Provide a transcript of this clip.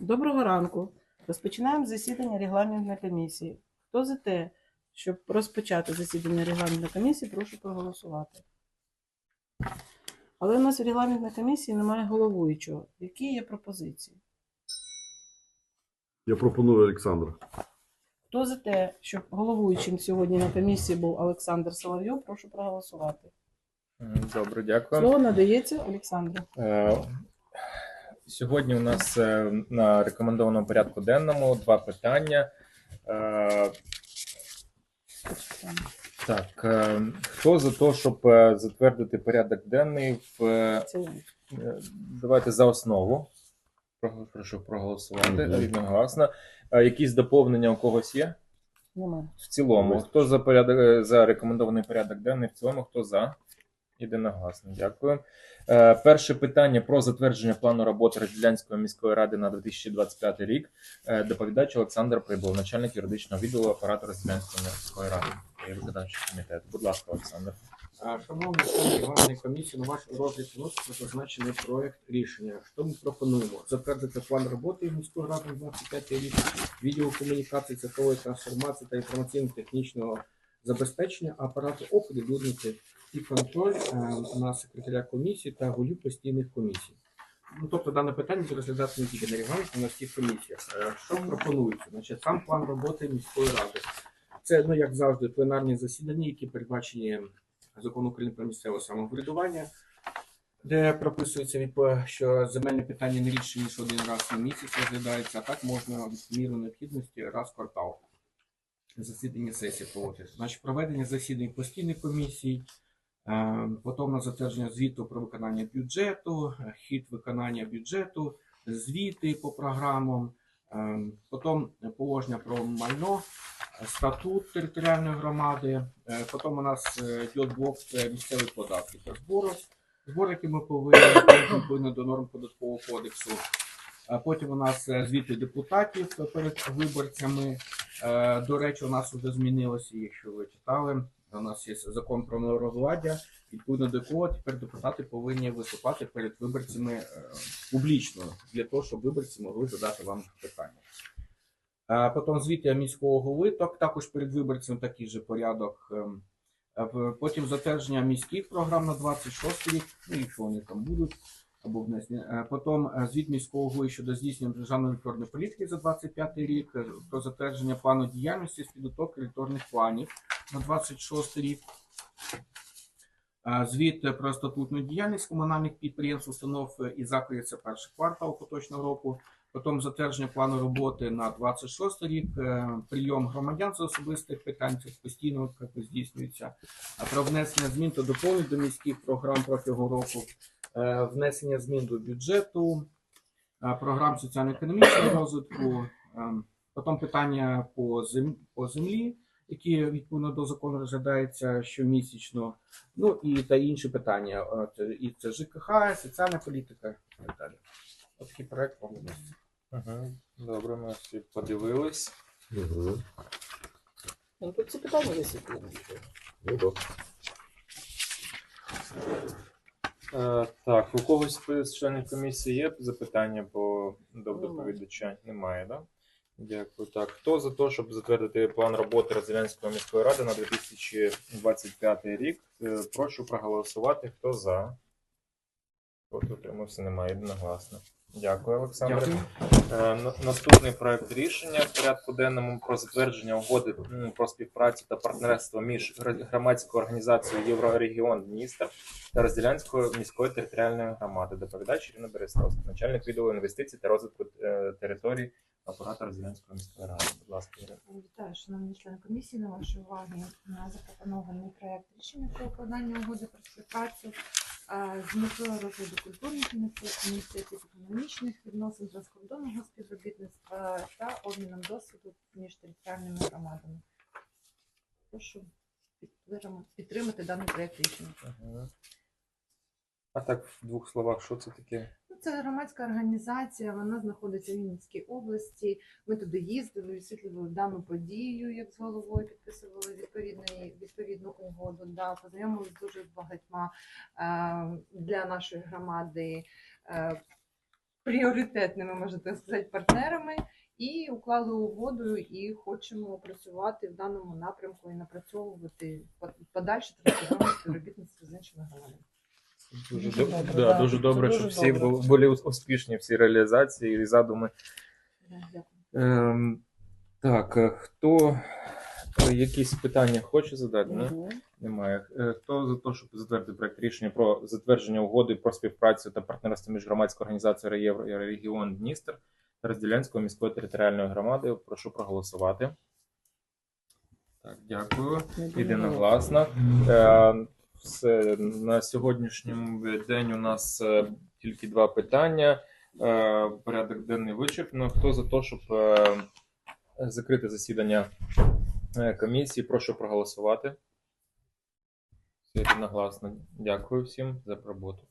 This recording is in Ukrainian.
Доброго ранку. Розпочинаємо засідання регламентної комісії. Хто за те, щоб розпочати засідання регламентної комісії, прошу проголосувати. Але у нас в регламентній комісії немає головуючого. Які є пропозиції? Я пропоную Олександра. Хто за те, щоб головуючим сьогодні на комісії був Олександр Соловйов, прошу проголосувати. Добре, дякую. Слово надається Олександру. Е, Сьогодні у нас е, на рекомендованому порядку денному два питання. Е, Так, е, хто за те, щоб затвердити порядок денний в давайте за основу. Прошу проголосувати одноголосно. Якісь доповнення у когось є? Немає. В цілому, хто за порядок за рекомендований порядок денний? В цілому, хто за? Єдиногласно, дякую. Е, перше питання про затвердження плану роботи Розділянської міської ради на 2025 рік. Е, доповідач Олександр Прибул, начальник юридичного відділу апарату Розділянської міської ради і виконавчий комітет. Будь ласка, Олександр. А, Шановні члени регламентної комісії, на ваш розгляд вноситься зазначений проект рішення. Що ми пропонуємо? Затвердити план роботи міської ради на 25 рік, відділу комунікації, цифрової трансформації та інформаційно-технічного забезпечення апарату оприлюднити і контроль е, на секретаря комісії та голів постійних комісій. Ну, тобто дане питання розглядати не тільки на регламенті, а на всіх комісіях. Е, Що пропонується? Значить, сам план роботи міської ради. Це, ну як завжди, пленарні засідання, які передбачені Закон України про місцеве самоврядування, де прописується що земельне питання не рідше ніж один раз на місяць розглядається, а так можна в міру необхідності раз в квартал. Засідання сесії проводити. Значить, проведення засідань постійних комісій, потім на затвердження звіту про виконання бюджету, е, хід виконання бюджету, звіти по програмам, е, потім положення про майно, статут територіальної громади. Е, Потім у нас е, йде блок це місцеві податки та збори, збори, які ми повинні відповідно до норм податкового кодексу. Потім у нас е, звіти депутатів перед виборцями. Е, До речі, у нас вже змінилося, якщо ви читали. У нас є закон про народовладдя, відповідно до якого тепер депутати повинні виступати перед виборцями е, публічно для того, щоб виборці могли задати вам питання. А Потім звіти міського голови, так, також перед виборцем такий же порядок. ем, Потім затвердження міських програм на 26 рік, ну якщо вони там будуть, або внесення. Е, Потім е, звіт міського голови щодо здійснення державної електронної політики за 25 рік, е, про затвердження плану діяльності з підготовки електронних планів на 26 рік. Звіт про статутну діяльність комунальних підприємств, установ е, і закладів це перший квартал поточного року. Потім затвердження плану роботи на 26 рік, е, прийом громадян з особистих питань, це постійно як здійснюється, про внесення змін та доповнень до міських програм протягом року, е, внесення змін до бюджету, програм соціально-економічного розвитку, е, потім питання по землі, які відповідно до закону розглядаються щомісячно, ну і та інші питання, це- і це ЖКХ, соціальна політика і так далі. Ось такий проект вам вноситься. Угу. Добре, ми всі подивились. Угу. Ну, тут ці питання висвітлені. Ну, да. Е, так, у когось з членів комісії є запитання по до доповідача? Немає, да? Дякую. Так, хто за те, щоб затвердити план роботи Розділянської міської ради на 2025 рік? Е, Прошу проголосувати. Хто за? От утримався, немає одногласно. Дякую, Олександр. Дякую. Е, Наступний проект рішення в порядку денному про затвердження угоди про співпрацю та партнерство між громадською організацією Єврорегіон Дністр та Розділянської міської територіальної громади. Доповідач Ірина Берестовська, начальник відділу інвестицій та розвитку е, територій апарату Розділянської міської ради. Будь ласка, Ірина. Вітаю, шановні члени комісії. На вашій увазі на запропонований проект рішення про укладання угоди про співпрацю з метою розгляду культурних ініці- ініціатив економічних відносин транскордонного співробітництва та обміном досвіду між територіальними громадами. Прошу підтримати- даний проект рішення. А так, в двох словах, що це таке? Це громадська організація, вона знаходиться в Вінницькій області. Ми туди їздили, висвітлювали дану подію, як з головою підписували відповідний, відповідну угоду. Да, познайомилися дуже з багатьма е, для нашої громади е, пріоритетними, можна так сказати, партнерами і уклали угоду і хочемо працювати в даному напрямку і напрацьовувати по- подальше транспортне співробітництво з іншими громадами. Дуже, Дуже добре, да, да. дуже Це добре, дуже щоб всі добре. бу- були ус- успішні всі реалізації і задуми. Дякую. Ем, так, е, хто е, якісь питання хоче задати? Не? Мгм. Немає. Е, Хто за те, щоб затвердити проект рішення про затвердження угоди про співпрацю та партнерство між громадською організацією Єврорегіон Дністр та Розділянською міською територіальною громадою? Прошу проголосувати. Так, дякую. Єдиногласно. Е, Все на сьогоднішньому день у нас е, тільки два питання. Е, Порядок денний вичерпно. Хто за те, щоб е, закрити засідання комісії? Прошу проголосувати. Все єдиногласно. Дякую всім за роботу.